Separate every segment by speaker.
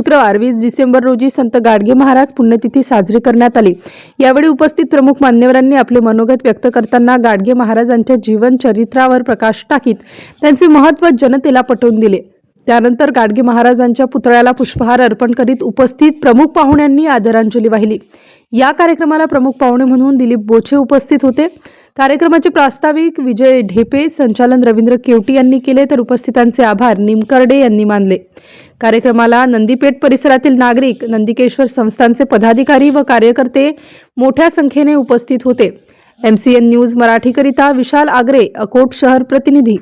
Speaker 1: शुक्रवार वीस डिसेंबर रोजी संत गाडगे महाराज पुण्यतिथी साजरी करण्यात आली. यावेळी उपस्थित प्रमुख मान्यवरांनी आपले मनोगत व्यक्त करताना गाडगे महाराजांच्या जीवन चरित्रावर प्रकाश टाकीत त्यांचे महत्त्व जनतेला पटवून दिले. त्यानंतर गाडगे महाराजांच्या पुतळ्याला पुष्पहार अर्पण करीत उपस्थित प्रमुख पाहुण्यांनी आदरांजली वाहिली. या कार्यक्रमाला प्रमुख पाहुणे म्हणून दिलीप बोचे उपस्थित होते. कार्यक्रमाचे प्रास्ताविक विजय ढेपे संचालन रवींद्र केवटी यांनी केले तर उपस्थितांचे आभार निमकर्डे यांनी मानले. कार्यक्रमाला नंदीपेठ परिसरातील नागरिक नंदिकेश्वर संस्थांचे पदाधिकारी व कार्यकर्ते मोठ्या संख्येने उपस्थित होते. एमसीएन न्यूज मराठीकरिता विशाल आगरे अकोट शहर प्रतिनिधी.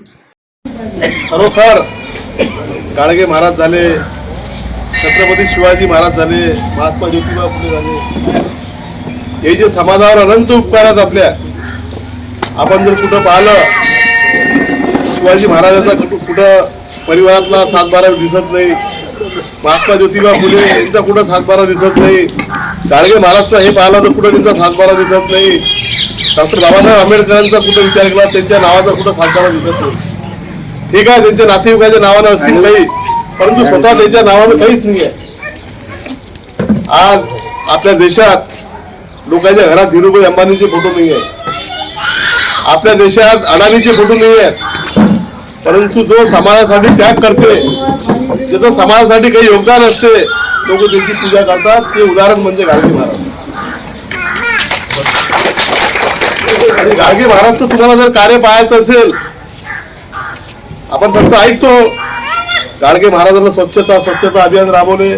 Speaker 2: खरोखर काळगे महाराज झाले. छत्रपती शिवाजी महाराज झाले. महात्मा ज्योतिबा फुले झाले. हे जे समाजावर अनंत उपकार आहेत आपल्या आपण जर कुठं पाहिलं शिवाजी महाराजाचा कुठं कुठं परिवारातला सातबारा दिसत नाही महात्मा ज्योतिबा फुले यांचा कुठं सातबारा दिसत नाही गाडगे महाराजचा हे पाहिलं तर कुठं त्यांचा सातबारा दिसत नाही डॉक्टर बाबासाहेब आंबेडकरांचा कुठं विचार केला त्यांच्या नावाचा कुठं सातबारा दिसत नाही. ठीक आहे त्यांच्या नातेवाईकाच्या नावानं असतील काही? परंतु स्वतः त्यांच्या नावानं काहीच नाही आहे. आज आपल्या देशात लोकांच्या घरात धीरूभाई अंबानीचे फोटो नाही आहेत आपल्या देशात अडाणीचे कुटुंब नाही आहेत परंतु जो समाजासाठी त्याग करते ज्याचं समाजासाठी काही योगदान असते लोक त्याची पूजा करतात. ते उदाहरण म्हणजे गाडगे महाराज. आणि गाडगे महाराजचं तुम्हाला जर कार्य पाहायचं असेल आपण फक्त ऐकतो गाडगे महाराजांना स्वच्छता स्वच्छता अभियान राबवले.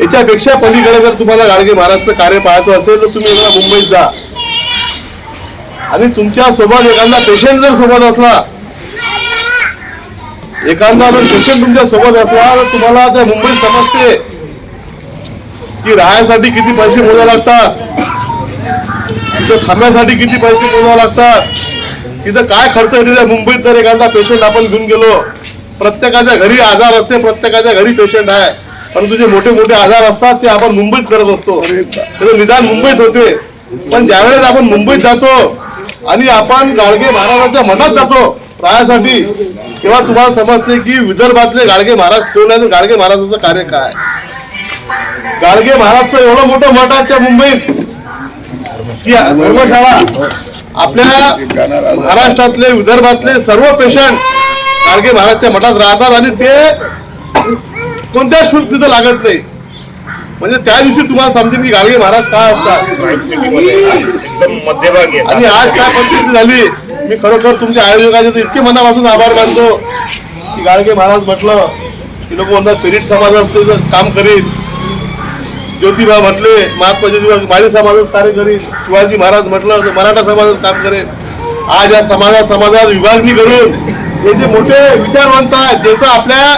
Speaker 2: याच्यापेक्षा पलीकडे जर तुम्हाला गाडगे महाराजचं कार्य पाहायचं असेल तर तुम्ही एकदा मुंबईत जा. आणि तुमच्यासोबत एखादा पेशंट जर सोबत असला एखादा जर पेशंट तुमच्यासोबत असला तर तुम्हाला त्या मुंबईत समजते की राहण्यासाठी किती पैसे मोजावे लागतात. तिथं थांबण्यासाठी किती पैसे मोजावे लागतात. तिथं काय खर्च येते मुंबईत जर एखादा पेशंट आपण घेऊन गेलो प्रत्येकाच्या घरी आजार असते प्रत्येकाच्या घरी पेशंट आहे. परंतु जे मोठे मोठे आजार असतात ते आपण मुंबईत करत असतो. त्याचं निदान मुंबईत होते. पण ज्यावेळेस आपण मुंबईत जातो आणि आपण गाडगे महाराजांच्या मनात जातो. राहण्यासाठी तेव्हा तुम्हाला समजते की विदर्भातले गाडगे महाराज कोण आहे आणि गाडगे महाराजांचं कार्य काय? गाडगे महाराजचं एवढं मोठं मठ आहे त्या मुंबईत की धर्मशाळा आपल्या महाराष्ट्रातले विदर्भातले सर्व पेशंट गाडगे महाराजच्या मठात राहतात आणि ते कोणत्या शुल्क तिथं लागत नाही. म्हणजे त्या दिवशी तुम्हाला समजेल की गाडगे महाराज काय असतात?
Speaker 3: नाईट सिटीमध्ये एकदम मध्यभागी.
Speaker 2: आणि आज काय परिस्थिती झाली? मी खरोखर तुमच्या आयोजकाचे तर इतके मनापासून आभार मानतो की गाडगे महाराज म्हटलं की लोक म्हणतात पिरिट समाजाचं काम करील ज्योतिबा म्हटले महात्मा ज्योतिबा माळी समाजात कार्य करील शिवाजी महाराज म्हटलं तर मराठा समाजात काम करेल आज या समाजात समाजात विभागणी करून हे जे मोठे विचारवंत आहेत ज्याचं आपल्या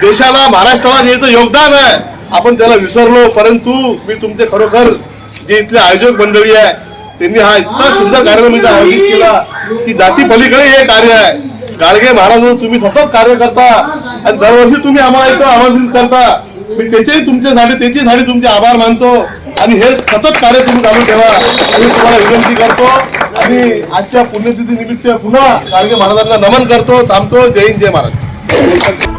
Speaker 2: देशाला महाराष्ट्राला ज्याचं योगदान आहे आपण त्याला विसरलो परंतु मी तुमचे खरोखर जे इथले आयोजक मंडळी आहे त्यांनी हा इतका सुंदर कार्यक्रम इथं आयोजित केला की जाती पलीकडे हे कार्य आहे. गाडगे महाराज तुम्ही सतत कार्य करता आणि दरवर्षी तुम्ही आम्हाला इथं आमंत्रित करता. मी त्याचेही तुमच्यासाठी त्याच्यासाठी तुमचे आभार मानतो आणि हे सतत कार्य तुम्ही चालू ठेवा. आणि तुम्हाला विनंती करतो आणि आजच्या पुण्यतिथी निमित्त पुन्हा गाडगे महाराजांना नमन करतो थांबतो. जय हिंद जय महाराज.